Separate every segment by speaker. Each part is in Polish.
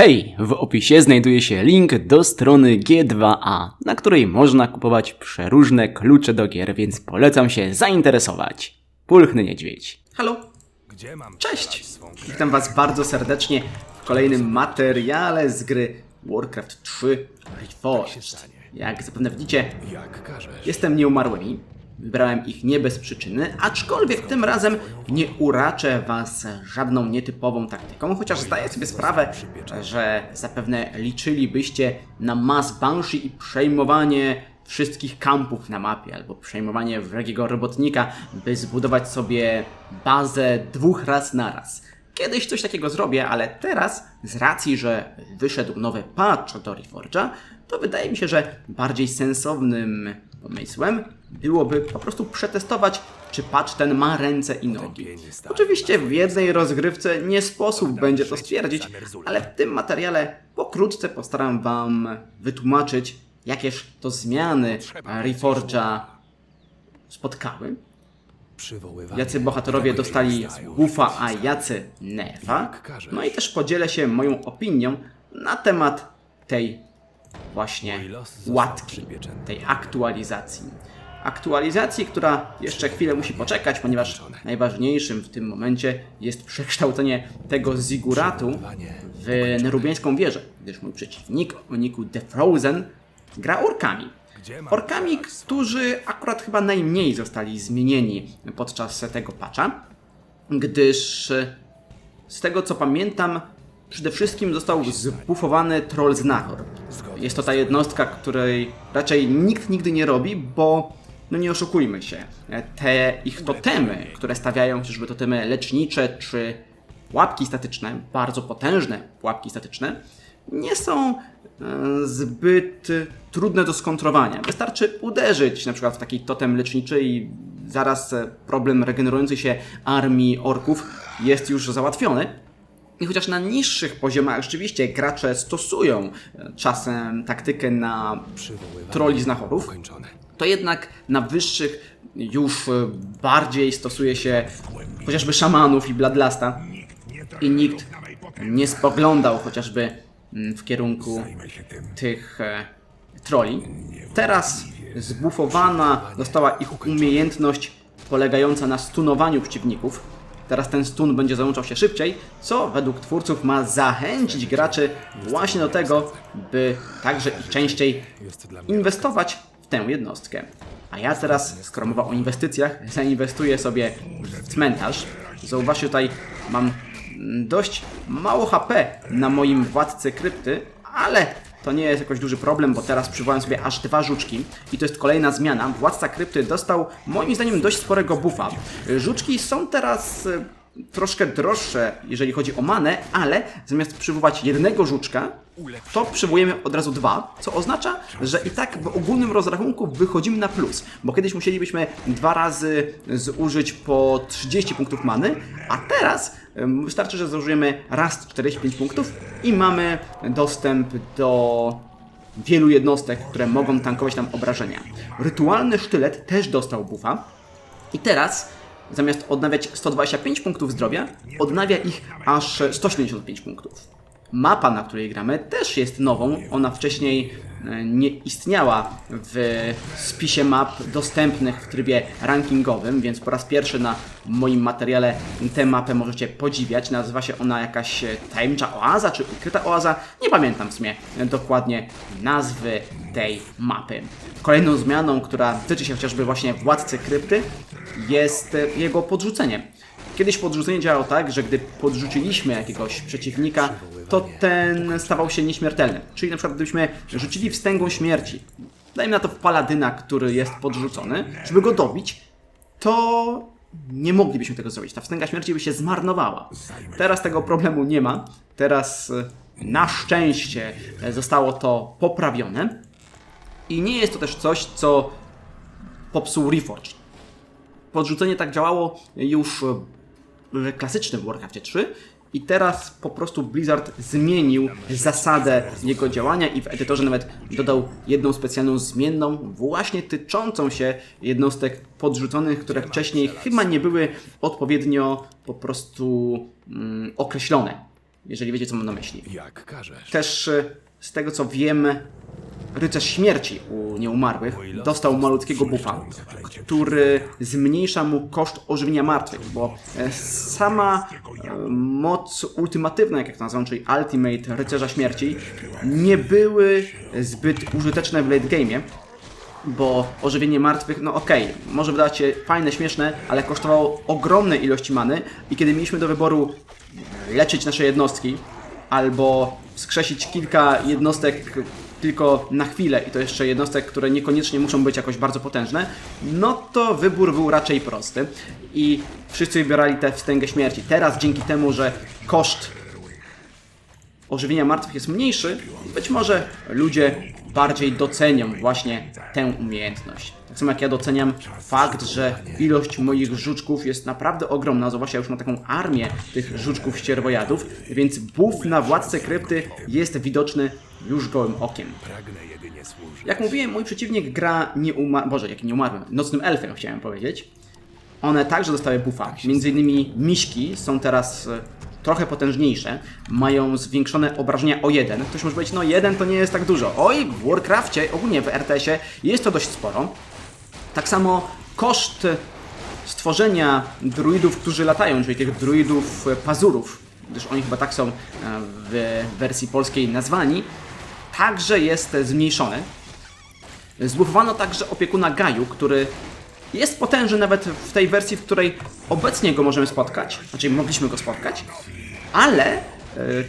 Speaker 1: Hej, w opisie znajduje się link do strony G2A, na której można kupować przeróżne klucze do gier, więc polecam się zainteresować. Pulchny niedźwiedź. Halo,
Speaker 2: Gdzie mam
Speaker 1: cześć! Witam was bardzo serdecznie w kolejnym materiale z gry Warcraft 3 Reforged.
Speaker 2: stanie.
Speaker 1: Jak zapewne widzicie. Jestem nieumarłymi. Wybrałem ich nie bez przyczyny, aczkolwiek tym razem nie uraczę was żadną nietypową taktyką, chociaż zdaję sobie sprawę, że zapewne liczylibyście na Mass Banshee i przejmowanie wszystkich kampów na mapie, albo przejmowanie wrogiego robotnika, by zbudować sobie bazę dwóch raz na raz. Kiedyś coś takiego zrobię, ale teraz, z racji, że wyszedł nowy patch do Reforge'a, to wydaje mi się, że bardziej sensownym pomysłem byłoby po prostu przetestować, czy patch ten ma ręce i nogi. Oczywiście w jednej rozgrywce nie sposób będzie to stwierdzić, ale w tym materiale pokrótce postaram Wam wytłumaczyć, jakież to zmiany Reforge'a spotkały, jacy bohaterowie dostali buffa, a jacy nerfa. No i też podzielę się moją opinią na temat tej właśnie łatki, tej aktualizacji. Aktualizacji, która jeszcze chwilę musi poczekać, ponieważ najważniejszym w tym momencie jest przekształcenie tego ziguratu w nerubiańską wieżę, gdyż mój przeciwnik o niku The Frozen gra orkami. Orkami, którzy akurat chyba najmniej zostali zmienieni podczas tego patcha, gdyż z tego co pamiętam, przede wszystkim został zbufowany Troll Znachor. Jest to ta jednostka, której raczej nikt nigdy nie robi, bo no nie oszukujmy się, te ich totemy, które stawiają chociażby totemy lecznicze czy łapki statyczne, bardzo potężne łapki statyczne, nie są e, zbyt trudne do skontrowania. Wystarczy uderzyć na przykład w taki totem leczniczy i zaraz problem regenerującej się armii orków jest już załatwiony. I chociaż na niższych poziomach rzeczywiście gracze stosują e, czasem taktykę na troli znachorów,
Speaker 2: Kończone.
Speaker 1: to jednak na wyższych już e, bardziej stosuje się chociażby szamanów i bladlasta i nikt nie spoglądał chociażby mm, w kierunku tych e, troli. Teraz zbufowana została ich umiejętność polegająca na stunowaniu przeciwników. Teraz ten stun będzie załączał się szybciej, co według twórców ma zachęcić graczy właśnie do tego, by także i częściej inwestować w tę jednostkę. A ja teraz, skoro mowa o inwestycjach, zainwestuję sobie w cmentarz. Zauważcie, tutaj mam mm, dość mało HP na moim władcy krypty, ale to nie jest jakoś duży problem, bo teraz przywołałem sobie aż dwa żuczki i to jest kolejna zmiana. Władca krypty dostał moim zdaniem dość sporego buffa. Żuczki są teraz e, troszkę droższe, jeżeli chodzi o manę, ale zamiast przywołać jednego żuczka, to przywołujemy od razu dwa, co oznacza, że i tak w ogólnym rozrachunku wychodzimy na plus, bo kiedyś musielibyśmy dwa razy zużyć po 30 punktów many, a teraz wystarczy, że zużyjemy raz 45 punktów i mamy dostęp do wielu jednostek, które mogą tankować nam obrażenia. Rytualny sztylet też dostał buffa, i teraz, zamiast odnawiać 125 punktów zdrowia, odnawia ich aż 175 punktów. Mapa, na której gramy, też jest nową. Ona wcześniej nie istniała w spisie map dostępnych w trybie rankingowym, więc po raz pierwszy na moim materiale tę mapę możecie podziwiać. Nazywa się ona jakaś e, tajemnicza oaza, czy ukryta oaza. Nie pamiętam w sumie e, dokładnie nazwy tej mapy. Kolejną zmianą, która tyczy się chociażby właśnie władcy krypty, jest e, jego podrzucenie. Kiedyś podrzucenie działało tak, że gdy podrzuciliśmy jakiegoś przeciwnika, to ten stawał się nieśmiertelny. Czyli na przykład gdybyśmy rzucili wstęgą śmierci, dajmy na to w paladyna, który jest podrzucony, żeby go dobić, to nie moglibyśmy tego zrobić. Ta wstęga śmierci by się zmarnowała. Teraz tego problemu nie ma. Teraz e, na szczęście e, zostało to poprawione. I nie jest to też coś, co popsuł Reforged. Podrzucenie tak działało już w klasycznym Warcraftie 3 i teraz po prostu Blizzard zmienił zasadę jego działania i w edytorze nawet dodał jedną specjalną zmienną, właśnie tyczącą się jednostek podrzuconych, które wcześniej chyba nie były odpowiednio po prostu mm, określone. jeżeli wiecie, co mam na myśli.
Speaker 2: Jak każesz.
Speaker 1: Też e, z tego co wiem, rycerz śmierci u nieumarłych dostał malutkiego buffa, który zmniejsza mu koszt ożywienia martwych, bo e, sama e, moc ultimatywna, jak to nazywam, czyli Ultimate Rycerza Śmierci, nie były zbyt użyteczne w late game'ie, bo ożywienie martwych, no okej, może wydawać się fajne, śmieszne, ale kosztowało ogromne ilości many i kiedy mieliśmy do wyboru leczyć nasze jednostki albo wskrzesić kilka jednostek tylko na chwilę i to jeszcze jednostek, które niekoniecznie muszą być jakoś bardzo potężne, no to wybór był raczej prosty i wszyscy wybierali tę wstęgę śmierci. Teraz dzięki temu, że koszt ożywienia martwych jest mniejszy, być może ludzie bardziej docenią właśnie tę umiejętność. Tak samo jak ja doceniam fakt, że ilość moich żuczków jest naprawdę ogromna, zwłaszcza już mam taką armię tych żuczków ścierwojadów, więc buff na władcę krypty jest widoczny już gołym okiem.
Speaker 2: Pragnę jedynie służyć.
Speaker 1: Jak mówiłem, mój przeciwnik gra nie. Boże, jaki nie umarłym. Nocnym elfem chciałem powiedzieć. One także dostały buffa. Między innymi miśki są teraz e, trochę potężniejsze. Mają zwiększone obrażenia o jeden. Ktoś może powiedzieć, no jeden to nie jest tak dużo. Oj, w Warcrafcie, ogólnie w RTS-ie jest to dość sporo. Tak samo koszt stworzenia druidów, którzy latają, czyli tych druidów e, pazurów, gdyż oni chyba tak są e, w wersji polskiej nazwani, także jest zmniejszony. Zbufowano także opiekuna Gaju, który jest potężny nawet w tej wersji, w której obecnie go możemy spotkać, znaczy mogliśmy go spotkać, ale e,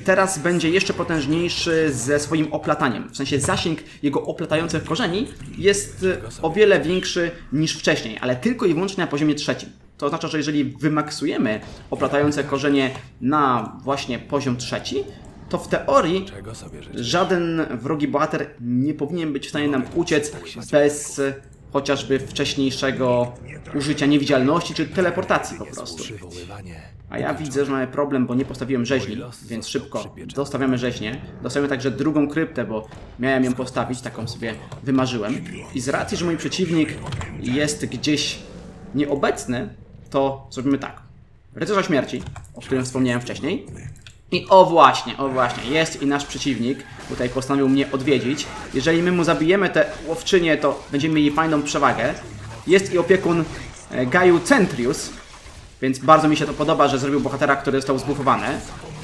Speaker 1: teraz będzie jeszcze potężniejszy ze swoim oplataniem. W sensie zasięg jego oplatających korzeni jest e, o wiele większy niż wcześniej, ale tylko i wyłącznie na poziomie trzecim. To oznacza, że jeżeli wymaksujemy oplatające korzenie na właśnie poziom trzeci, to w teorii żaden wrogi bohater nie powinien być w stanie nam uciec bez e, chociażby wcześniejszego użycia niewidzialności czy teleportacji po prostu. A ja widzę, że mamy problem, bo nie postawiłem rzeźni, więc szybko dostawiamy rzeźnię. Dostawiamy także drugą kryptę, bo miałem ją postawić, taką sobie wymarzyłem. I z racji, że mój przeciwnik jest gdzieś nieobecny, to zrobimy tak. Rycerza śmierci, o którym wspomniałem wcześniej. I o właśnie, o właśnie, jest i nasz przeciwnik. Tutaj postanowił mnie odwiedzić. Jeżeli my mu zabijemy tę łowczynię, to będziemy mieli fajną przewagę. Jest i opiekun e, Gaju Centrius, więc bardzo mi się to podoba, że zrobił bohatera, który został zbufowany.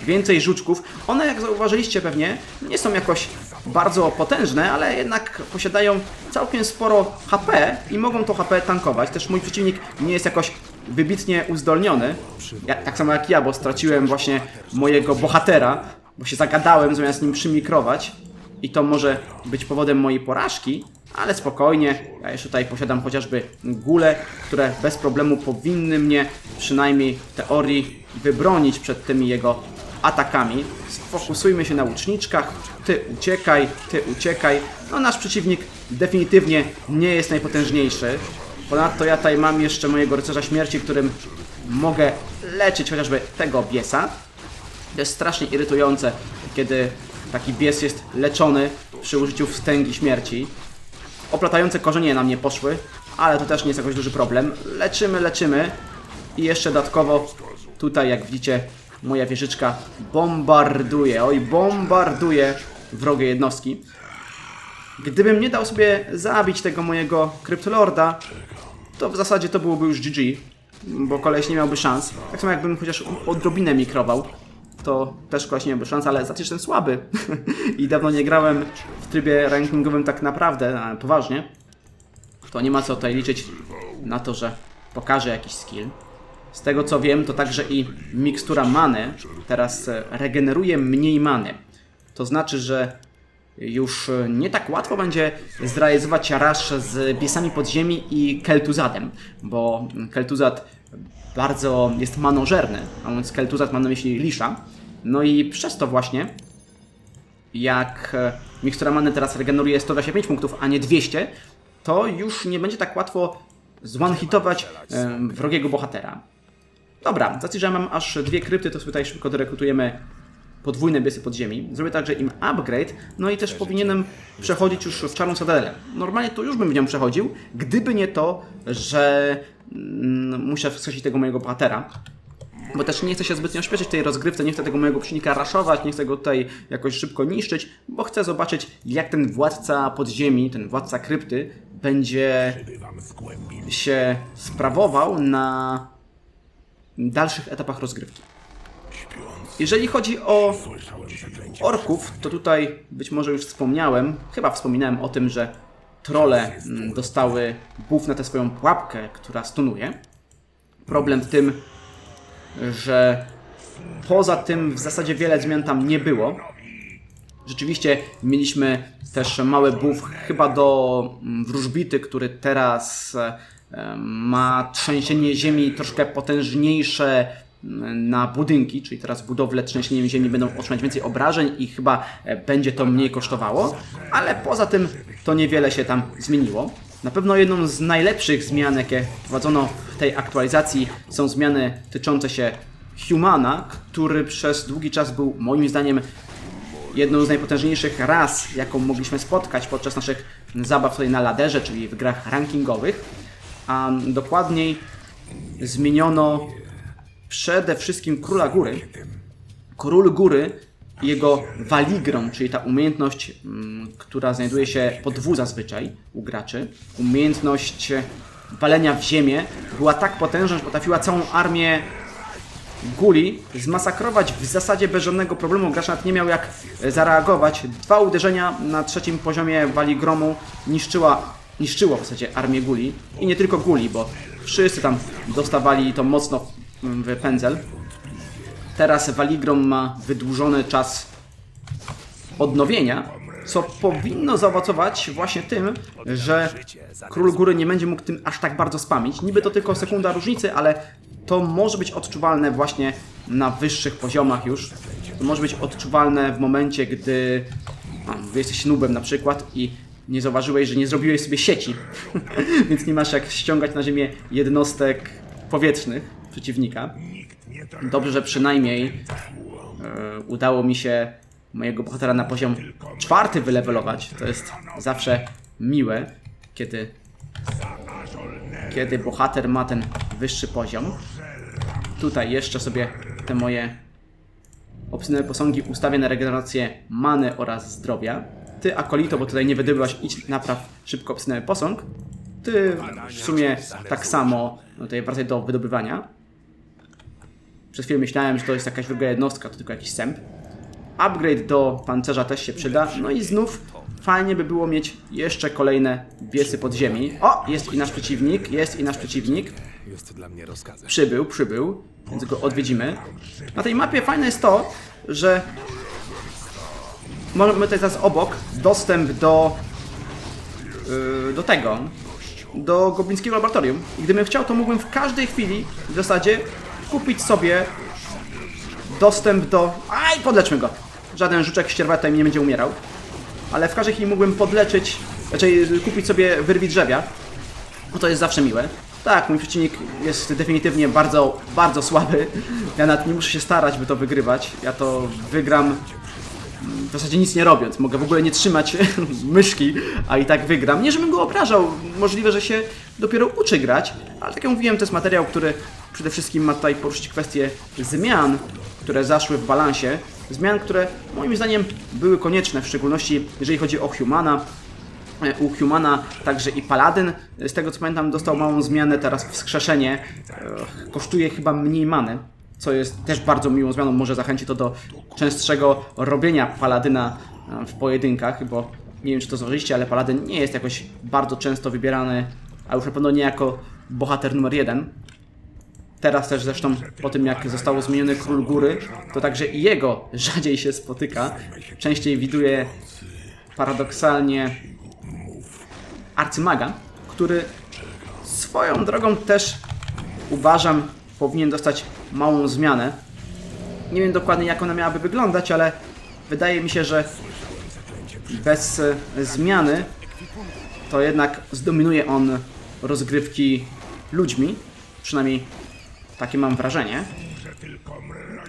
Speaker 1: Więcej żuczków. One, jak zauważyliście pewnie, nie są jakoś bardzo potężne, ale jednak posiadają całkiem sporo HP i mogą to HP tankować. Też mój przeciwnik nie jest jakoś wybitnie uzdolniony. Ja, tak samo jak ja, bo straciłem właśnie mojego bohatera, bo się zagadałem zamiast nim przymikrować. I to może być powodem mojej porażki, ale spokojnie. Ja jeszcze tutaj posiadam chociażby gule, które bez problemu powinny mnie przynajmniej w teorii wybronić przed tymi jego atakami. Sfokusujmy się na łuczniczkach. Ty uciekaj, ty uciekaj. No nasz przeciwnik definitywnie nie jest najpotężniejszy. Ponadto ja tutaj mam jeszcze mojego rycerza śmierci, którym mogę leczyć chociażby tego biesa. To jest strasznie irytujące, kiedy taki bies jest leczony przy użyciu wstęgi śmierci. Oplatające korzenie na mnie poszły, ale to też nie jest jakoś duży problem. Leczymy, leczymy i jeszcze dodatkowo tutaj, jak widzicie, moja wieżyczka bombarduje, oj, bombarduje wrogie jednostki. Gdybym nie dał sobie zabić tego mojego kryptolorda, to w zasadzie to byłoby już GG, bo koleś nie miałby szans. Tak samo jakbym chociaż odrobinę mikrował, to też koleś nie miałby szans, ale to jestem słaby i dawno nie grałem w trybie rankingowym tak naprawdę, poważnie, to nie ma co tutaj liczyć na to, że pokaże jakiś skill. Z tego co wiem, to także i mikstura many teraz regeneruje mniej many. To znaczy, że już e, nie tak łatwo będzie zrealizować rush z biesami podziemi i Keltuzadem, bo Keltuzad bardzo jest manożerny, a więc Keltuzad ma na myśli Lisza. No i przez to właśnie, jak e, mikstura many teraz regeneruje 125 punktów, a nie 200, to już nie będzie tak łatwo zone-hitować e, wrogiego bohatera. Dobra, z że mam aż dwie krypty, to tutaj szybko dorekrutujemy podwójne biesy podziemi. Zrobię także im upgrade, no i też powinienem przechodzić już w Czarną Sadelę. Normalnie to już bym w nią przechodził, gdyby nie to, że mm, muszę wskrzesić tego mojego bohatera. bo też nie chcę się zbytnio śpieszyć tej rozgrywce, nie chcę tego mojego przeciwnika raszować, nie chcę go tutaj jakoś szybko niszczyć, bo chcę zobaczyć, jak ten władca podziemi, ten władca krypty będzie się sprawował na dalszych etapach rozgrywki. Jeżeli chodzi o orków, to tutaj być może już wspomniałem, chyba wspominałem o tym, że trole mm, dostały buff na tę swoją pułapkę, która stunuje. Problem w tym, że poza tym w zasadzie wiele zmian tam nie było. Rzeczywiście mieliśmy też mały buff chyba do mm, wróżbity, który teraz ma trzęsienie ziemi troszkę potężniejsze na budynki, czyli teraz budowle trzęsieniem ziemi będą otrzymać więcej obrażeń i chyba e, będzie to mniej kosztowało, ale poza tym to niewiele się tam zmieniło. Na pewno jedną z najlepszych zmian, jakie wprowadzono w tej aktualizacji są zmiany tyczące się Humana, który przez długi czas był moim zdaniem jedną z najpotężniejszych ras, jaką mogliśmy spotkać podczas naszych zabaw tutaj na laderze, czyli w grach rankingowych. A dokładniej zmieniono przede wszystkim Króla Góry. Król Góry i jego Waligron, czyli ta umiejętność, mm, która znajduje się pod W zazwyczaj u graczy. Umiejętność walenia w ziemię była tak potężna, że potrafiła całą armię Guli zmasakrować w zasadzie bez żadnego problemu. Gracz nawet nie miał jak e, zareagować. Dwa uderzenia na trzecim poziomie Waligromu niszczyła, niszczyło w zasadzie armię Guli. I nie tylko Guli, bo wszyscy tam dostawali to mocno w- pędzel. Teraz Waligrom ma wydłużony czas odnowienia, co powinno zaowocować właśnie tym, że Król Góry nie będzie mógł tym aż tak bardzo spamić. Niby to tylko sekunda różnicy, ale to może być odczuwalne właśnie na wyższych poziomach już. To może być odczuwalne w momencie, gdy a, jesteś nubem na przykład i nie zauważyłeś, że nie zrobiłeś sobie sieci, więc nie masz jak ściągać na ziemię jednostek powietrznych przeciwnika. Dobrze, że przynajmniej e, udało mi się mojego bohatera na poziom czwarty wylevelować. To jest zawsze miłe, kiedy, kiedy bohater ma ten wyższy poziom. Tutaj jeszcze sobie te moje obsydne posągi ustawię na regenerację many oraz zdrowia. Ty, Akolito, bo tutaj nie wydobyłaś, idź napraw szybko obsydny posąg. Ty w sumie tak samo no tutaj wracaj do wydobywania. Przez chwilę myślałem, że to jest jakaś druga jednostka, to tylko jakiś sęp. Upgrade do pancerza też się przyda. No i znów fajnie by było mieć jeszcze kolejne wiesy podziemi. O, jest i nasz przeciwnik, jest i nasz przeciwnik.
Speaker 2: Jest dla mnie rozkazem.
Speaker 1: Przybył, przybył, więc go odwiedzimy. Na tej mapie fajne jest to, że mamy tutaj teraz obok dostęp do yy, do tego, do goblińskiego laboratorium. I gdybym chciał, to mógłbym w każdej chwili w zasadzie kupić sobie dostęp do... Aj, podleczmy go! Żaden żuczek ścierwa tutaj mi nie będzie umierał. Ale w każdej chwili mógłbym podleczyć, raczej kupić sobie wyrwi drzewia. No to jest zawsze miłe. Tak, mój przeciwnik jest definitywnie bardzo, bardzo słaby. Ja nawet nie muszę się starać, by to wygrywać. Ja to wygram w zasadzie nic nie robiąc. Mogę w ogóle nie trzymać myszki, a i tak wygram. Nie, żebym go obrażał. Możliwe, że się dopiero uczy grać, ale tak jak mówiłem, to jest materiał, który przede wszystkim ma tutaj poruszyć kwestie zmian, które zaszły w balansie. Zmian, które moim zdaniem były konieczne, w szczególności jeżeli chodzi o Humana. E, U Humana także i Paladyn, z tego co pamiętam, dostał małą zmianę, teraz wskrzeszenie. E, Kosztuje chyba mniej many, co jest też bardzo miłą zmianą. Może zachęci to do częstszego robienia Paladyna e, w pojedynkach, bo nie wiem czy to zauważyliście, ale Paladyn nie jest jakoś bardzo często wybierany, a już na pewno nie jako bohater numer jeden. Teraz też zresztą po tym jak został zmieniony Król Góry, to także i jego rzadziej się spotyka. Częściej widuje paradoksalnie arcymaga, który swoją drogą też uważam powinien dostać małą zmianę. Nie wiem dokładnie jak ona miałaby wyglądać, ale wydaje mi się, że bez zmiany to jednak zdominuje on rozgrywki ludźmi. Przynajmniej takie mam wrażenie.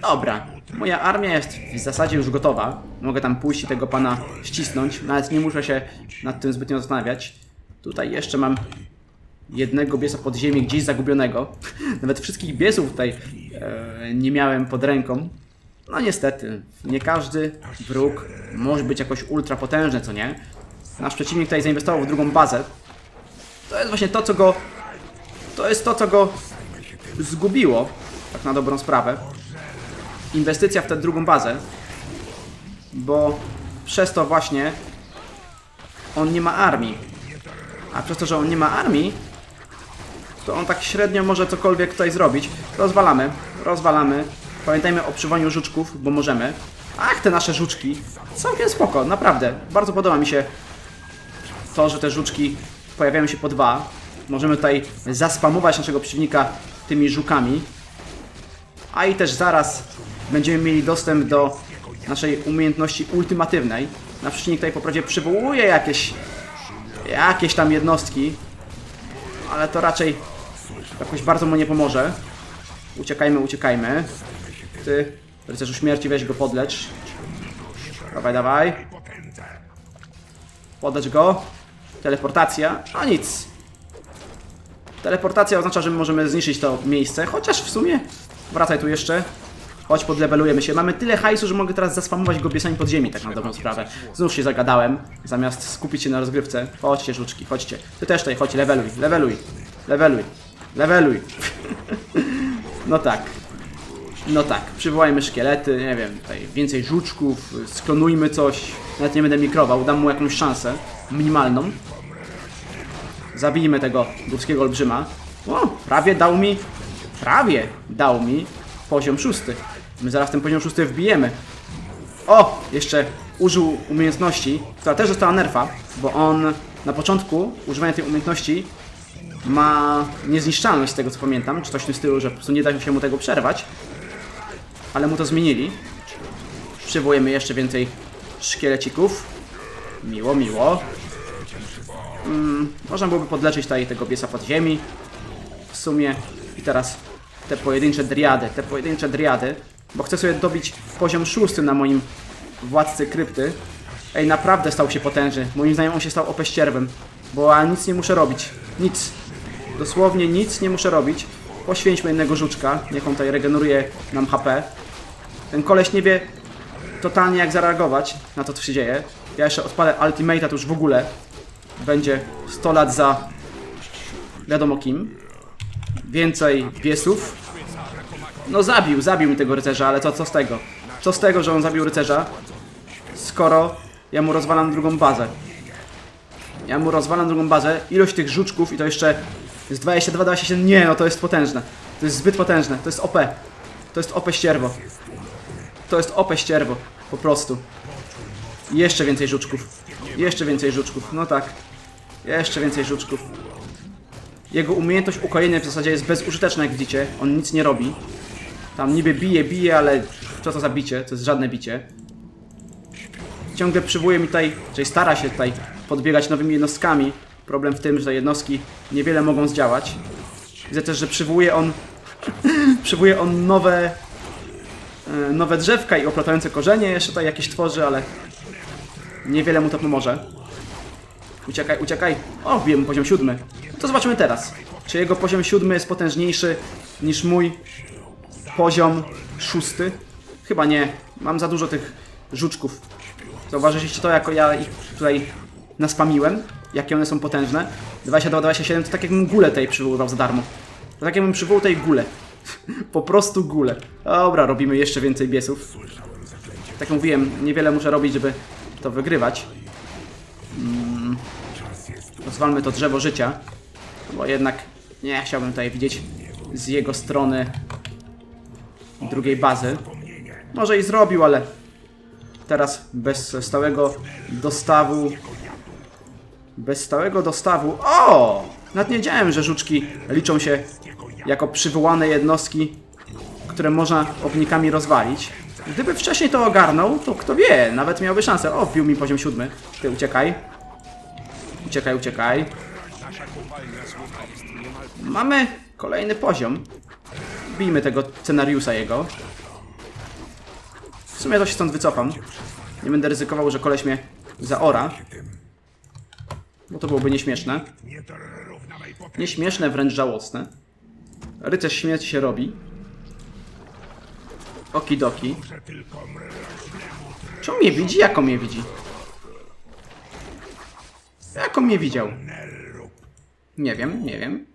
Speaker 1: Dobra, moja armia jest w zasadzie już gotowa. Mogę tam pójść i tego pana ścisnąć. Nawet nie muszę się nad tym zbytnio zastanawiać. Tutaj jeszcze mam jednego biesa pod ziemię gdzieś zagubionego. Nawet wszystkich biesów tutaj e, nie miałem pod ręką. No niestety, nie każdy wróg może być jakoś ultra potężny, co nie? Nasz przeciwnik tutaj zainwestował w drugą bazę. To jest właśnie to, co go... To jest to, co go zgubiło, tak na dobrą sprawę. Inwestycja w tę drugą bazę, bo przez to właśnie on nie ma armii. A przez to, że on nie ma armii, to on tak średnio może cokolwiek tutaj zrobić. Rozwalamy, rozwalamy. Pamiętajmy o przywoniu żuczków, bo możemy. Ach, te nasze żuczki. Całkiem spoko, naprawdę. Bardzo podoba mi się to, że te żuczki pojawiają się po dwa. Możemy tutaj zaspamować naszego przeciwnika tymi żukami. A i też zaraz będziemy mieli dostęp do naszej umiejętności ultimatywnej. Nasz przeciwnik tutaj po prawdzie przywołuje jakieś jakieś tam jednostki, ale to raczej jakoś bardzo mu nie pomoże. Uciekajmy, uciekajmy. Ty, rycerzu śmierci, weź go podlecz. Dawaj, dawaj. Podlecz go. Teleportacja. A nic. Teleportacja oznacza, że my możemy zniszczyć to miejsce, chociaż w sumie... Wracaj tu jeszcze. Chodź, podlewelujemy się. Mamy tyle hajsu, że mogę teraz zaspamować go biesami pod ziemi, tak na dobrą sprawę. Znów się zagadałem, zamiast skupić się na rozgrywce. Chodźcie, żuczki, chodźcie. Ty też tutaj, chodź, leveluj, leveluj, leveluj, leveluj. no tak. No tak, przywołajmy szkielety, nie wiem, tutaj więcej żuczków, sklonujmy coś. Nawet nie będę mikrował, dam mu jakąś szansę, minimalną. Zabijmy tego górskiego olbrzyma. O, prawie dał mi, prawie dał mi poziom szósty. My zaraz ten poziom szósty wbijemy. O, jeszcze użył umiejętności, która też została nerfa, bo on na początku używania tej umiejętności ma niezniszczalność z tego co pamiętam, czy coś w tym stylu, że po prostu nie da się mu tego przerwać. Ale mu to zmienili. Przywołujemy jeszcze więcej szkielecików. Miło, miło. Mm, można byłoby podleczyć tutaj tego biesa pod ziemi. W sumie. I teraz te pojedyncze driady, te pojedyncze driady. Bo chcę sobie dobić poziom szósty na moim władcy krypty. Ej, naprawdę stał się potężny. Moim zdaniem on się stał opeścierwem. Bo ja nic nie muszę robić. Nic. Dosłownie nic nie muszę robić. Poświęćmy jednego żuczka. Niech on tutaj regeneruje nam HP. Ten koleś nie wie totalnie jak zareagować na to, co się dzieje. Ja jeszcze odpalę Ultimate'a, to już w ogóle będzie 100 lat za wiadomo kim. Więcej piesów. No zabił, zabił mi tego rycerza, ale co, co z tego? Co z tego, że on zabił rycerza, skoro ja mu rozwalam drugą bazę? Ja mu rozwalam drugą bazę, ilość tych żuczków i to jeszcze jest 22, 27, nie no to jest potężne. To jest zbyt potężne, to jest OP. To jest OP ścierwo. To jest OP ścierwo, po prostu. Jeszcze więcej żuczków. Jeszcze więcej żuczków, no tak. Jeszcze więcej żuczków. Jego umiejętność ukojenia w zasadzie jest bezużyteczna, jak widzicie. On nic nie robi. Tam niby bije, bije, ale co to za bicie? To jest żadne bicie. Ciągle przywołuje mi tutaj, czyli stara się tutaj podbiegać nowymi jednostkami. Problem w tym, że jednostki niewiele mogą zdziałać. Widzę też, że przywołuje on przywołuje on nowe e, nowe drzewka i oplatające korzenie. Jeszcze tutaj jakieś tworzy, ale niewiele mu to pomoże. Uciekaj, uciekaj. O, wbiłem poziom siódmy. To zobaczymy teraz. Czy jego poziom siódmy jest potężniejszy niż mój poziom szósty? Chyba nie. Mam za dużo tych żuczków. Zauważyliście to, jako ja ich tutaj naspamiłem? Jakie one są potężne? 22, 27 to tak jakbym gulę tej przywoływał za darmo. To tak jakbym przywołał tej gulę. po prostu gulę. Dobra, robimy jeszcze więcej biesów. Tak jak mówiłem, niewiele muszę robić, żeby to wygrywać. Rozwalmy to drzewo życia, bo jednak nie chciałbym tutaj widzieć z jego strony drugiej bazy. Może i zrobił, ale teraz bez stałego dostawu bez stałego dostawu... O! Nawet nie wiedziałem, że żuczki liczą się jako przywołane jednostki, które można ognikami rozwalić. Gdyby wcześniej to ogarnął, to kto wie, nawet miałby szansę. O, wbił mi poziom siódmy. Ty, uciekaj. Uciekaj, uciekaj. Mamy kolejny poziom. Bijmy tego scenariusza jego. W sumie to się stąd wycofam. Nie będę ryzykował, że koleś mnie zaora. bo to byłoby nieśmieszne. Nieśmieszne, wręcz żałosne. Rycerz śmierci się robi. Okidoki. Czy on mnie widzi? Jak on mnie widzi? Jak on mnie widział? Nie wiem, nie wiem.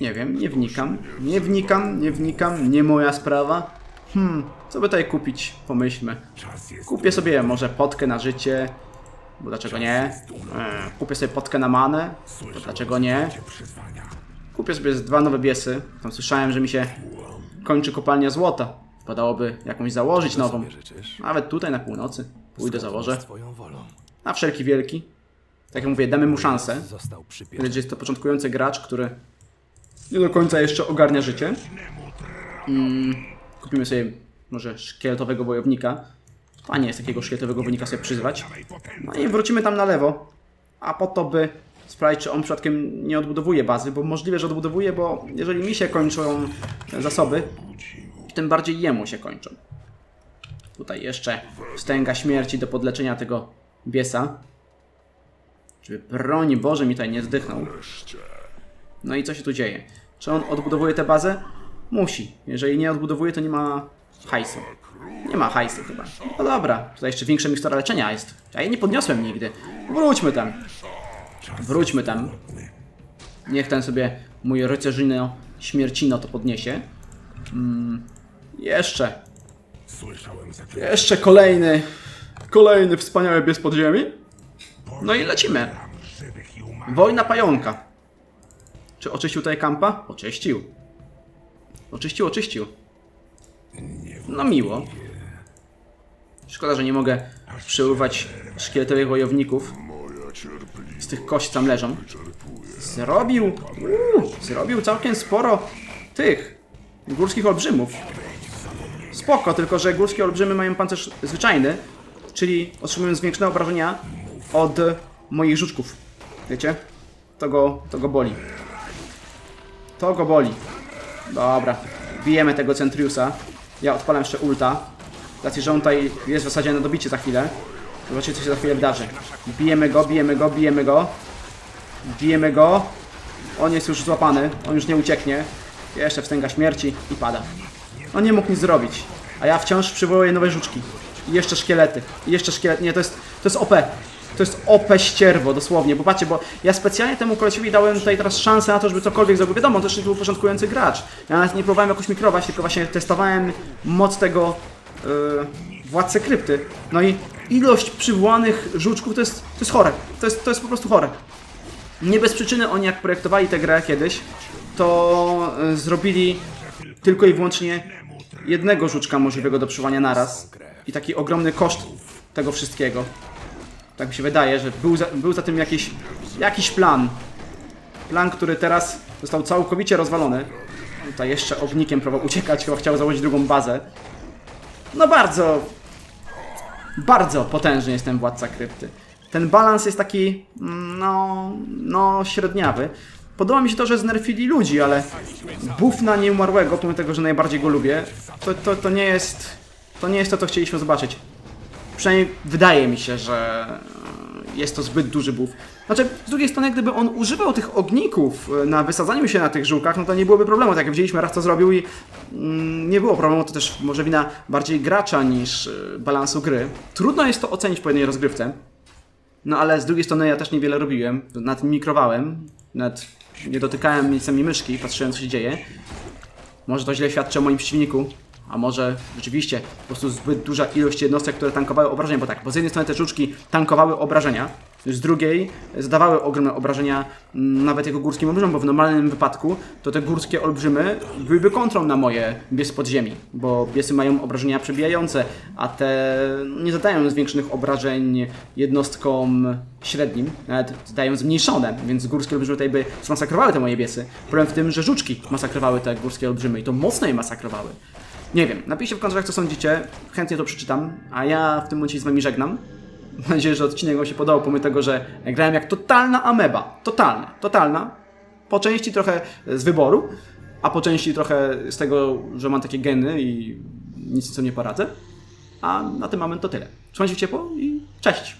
Speaker 1: Nie wiem, nie wnikam. Nie wnikam, nie wnikam, nie moja sprawa. Hmm, co by tutaj kupić? Pomyślmy. Kupię sobie może potkę na życie. Bo dlaczego nie? E, Kupię sobie potkę na manę. Bo dlaczego nie? Kupię sobie dwa nowe biesy. Tam słyszałem, że mi się kończy kopalnia złota. Wpadałoby jakąś założyć nową. Nawet tutaj na północy. Pójdę, założę. Na wszelki wielki. Tak jak mówię, damy mu szansę. Że jest to początkujący gracz, który nie do końca jeszcze ogarnia życie. Mm, kupimy sobie może szkieletowego wojownika. Fajnie jest takiego szkieletowego wojownika sobie przyzwać. No i wrócimy tam na lewo. A po to, by sprawdzić, czy on przypadkiem nie odbudowuje bazy, bo możliwe, że odbudowuje, bo jeżeli mi się kończą zasoby, tym bardziej jemu się kończą. Tutaj jeszcze wstęga śmierci do podleczenia tego biesa. Żeby broń Boże mi tutaj nie zdychnął. No i co się tu dzieje? Czy on odbudowuje tę bazę? Musi. Jeżeli nie odbudowuje, to nie ma hajsu. Nie ma hajsu chyba. No dobra, tutaj jeszcze większa mikstura leczenia jest. Ja jej nie podniosłem nigdy. Wróćmy tam. Wróćmy tam. Niech ten sobie mój rycerzyno śmiercino to podniesie. Mm, jeszcze. Jeszcze kolejny. Kolejny wspaniały bies podziemi. No i lecimy. Wojna pająka. Czy oczyścił tutaj kampa? Oczyścił. Oczyścił, oczyścił. No miło. Szkoda, że nie mogę przyuwać szkieletowych wojowników. Z tych kości tam leżą. Zrobił, zrobił całkiem sporo tych górskich olbrzymów. Spoko, tylko że górskie olbrzymy mają pancerz zwyczajny, czyli otrzymują zwiększone obrażenia od moich żuczków. Wiecie? To go, to go boli. To go boli. Dobra, bijemy tego Centriusa. Ja odpalam jeszcze ulta. Racji, że on tutaj jest w zasadzie na dobicie za chwilę. Zobaczcie, co się za chwilę wydarzy. Bijemy go, bijemy go, bijemy go. Bijemy go. On jest już złapany, on już nie ucieknie. Jeszcze wstęga śmierci i pada. On nie mógł nic zrobić. A ja wciąż przywołuję nowe żuczki. I jeszcze szkielety. I jeszcze szkielet. Nie, to jest, to jest OP. To jest OP ścierwo, dosłownie. Bo patrzcie, bo ja specjalnie temu kolesiowi dałem tutaj teraz szansę na to, żeby cokolwiek zrobił. Wiadomo, to też nie był początkujący gracz. Ja nawet nie próbowałem jakoś mikrować, tylko właśnie testowałem moc tego yy, władcy krypty. No i ilość przywołanych żuczków to jest, to jest chore. To jest, to jest po prostu chore. Nie bez przyczyny oni jak projektowali tę grę kiedyś, to y, zrobili tylko i wyłącznie jednego żuczka możliwego do przywołania naraz. I taki ogromny koszt tego wszystkiego. Tak mi się wydaje, że był za, był za tym jakiś, jakiś plan. Plan, który teraz został całkowicie rozwalony. Tutaj jeszcze ognikiem próbował uciekać, chyba chciał założyć drugą bazę. No bardzo, bardzo potężny jest ten władca krypty. Ten balans jest taki, no, no średniawy. Podoba mi się to, że znerfili ludzi, ale buff na nieumarłego, pomimo tego, że najbardziej go lubię, to, to, to nie jest, to nie jest to, co chcieliśmy zobaczyć. Przynajmniej wydaje mi się, że jest to zbyt duży buff. Znaczy, z drugiej strony, gdyby on używał tych ogników e, na wysadzaniu się na tych żółkach, no to nie byłoby problemu. Tak jak widzieliśmy, raz co zrobił i mm, nie było problemu. To też może wina bardziej gracza niż e, balansu gry. Trudno jest to ocenić po jednej rozgrywce. No ale z drugiej strony ja też niewiele robiłem. Nad tym mikrowałem. Nawet nie dotykałem miejscami myszki, patrzyłem co się dzieje. Może to źle świadczy o moim przeciwniku, a może rzeczywiście po prostu zbyt duża ilość jednostek, które tankowały obrażenia, bo tak, bo z jednej strony te żuczki tankowały obrażenia, z drugiej zadawały ogromne obrażenia mm, nawet jego górskim olbrzymom, bo w normalnym wypadku to te górskie olbrzymy byłyby kontrą na moje bies podziemi, bo biesy mają obrażenia przebijające, a te nie zadają zwiększonych obrażeń jednostkom średnim, nawet zdają zmniejszone, więc górskie olbrzymy tutaj by zmasakrowały te moje biesy. Problem w tym, że żuczki masakrowały te górskie olbrzymy i to mocno je masakrowały. Nie wiem, napiszcie w komentarzach co sądzicie, chętnie to przeczytam, a ja w tym momencie z wami żegnam. Mam nadzieję, że odcinek wam się podobał, pomimo tego, że grałem jak totalna ameba. Totalna, totalna. Po części trochę z wyboru, a po części trochę z tego, że mam takie geny i nic co nie poradzę. A na ten moment to tyle. Trzymajcie się ciepło i cześć!